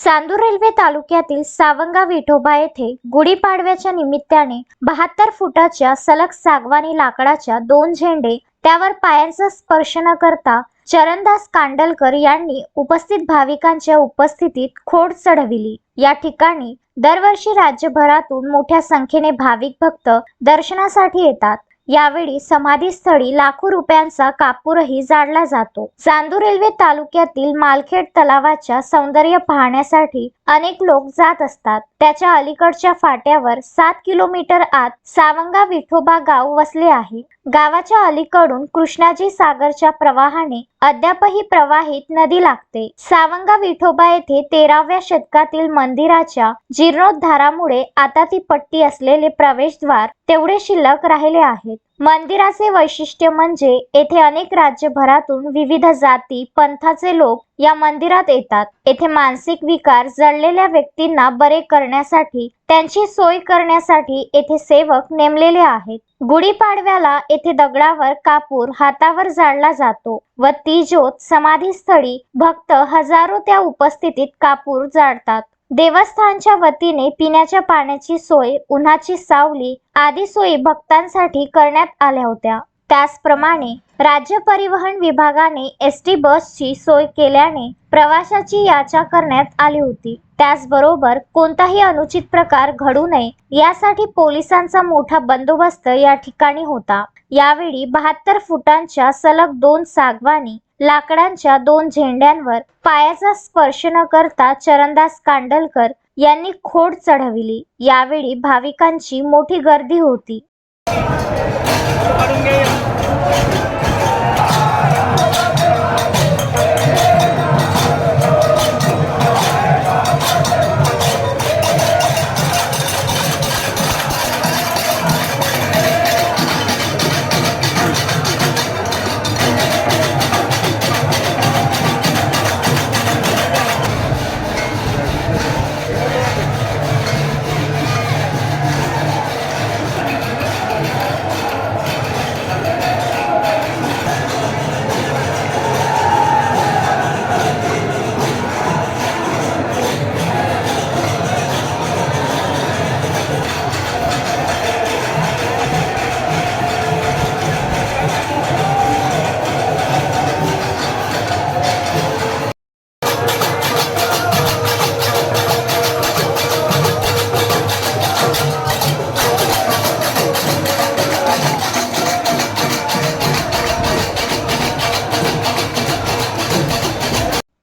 Chandur railway तालुक्यातील सावंगा विठोबा येथे गुढीपाडव्याच्या निमित्ताने बहात्तर फुटाच्या सलग सागवानी लाकडाच्या दोन झेंडे त्यावर पायांचा स्पर्श न करता चरणदास कांडलकर यांनी उपस्थित भाविकांच्या उपस्थितीत खोड चढविली. या ठिकाणी दरवर्षी राज्यभरातून मोठ्या संख्येने भाविक भक्त दर्शनासाठी येतात. यावेळी समाधीस्थळी लाखो रुपयांचा कापूरही जाळला जातो. चांदूर रेल्वे तालुक्यातील मालखेड तलावाच्या सौंदर्य पाहण्यासाठी अनेक लोक जात असतात. त्याच्या अलीकडच्या फाट्यावर सात किलोमीटर आत सावंगा विठोबा गाव वसले आहे. गावाच्या अलीकडून कृष्णाजी सागरच्या प्रवाहाने अद्यापही प्रवाहित नदी लागते. सावंगा विठोबा येथे तेराव्या शतकातील मंदिराच्या जीर्णोद्धारामुळे आता ती पट्टी असलेले प्रवेशद्वार तेवढे शिल्लक राहिले आहेत मंदिराचे वैशिष्ट्य म्हणजे येथे अनेक राज्यभरातून विविध जाती पंथाचे लोक या मंदिरात येतात. येथे मानसिक विकार जळलेल्या व्यक्तींना बरे करण्यासाठी त्यांची सोय करण्यासाठी येथे सेवक नेमलेले आहेत. गुढीपाडव्याला येथे दगडावर कापूर हातावर जाळला जातो व ती ज्योत समाधीस्थळी भक्त हजारो त्या उपस्थितीत कापूर जाळतात. देवस्थानच्या वतीने पिण्याच्या पाण्याची सोय उन्हाची सावली आदी सोयी भक्तांसाठी करण्यात आल्या होत्या. त्याचप्रमाणे राज्य परिवहन विभागाने एस टी बसची सोय केल्याने प्रवाशाची याचा करण्यात आली होती. त्याचबरोबर कोणताही अनुचित प्रकार घडू नये यासाठी पोलिसांचा मोठा बंदोबस्त या ठिकाणी होता. यावेळी बहात्तर फुटांच्या सलग दोन सागवानी लाकडांच्या दोन झेंड्यांवर पायाचा स्पर्श न करता चरणदास कांडलकर यांनी खोड चढविली. यावेळी भाविकांची मोठी गर्दी होती.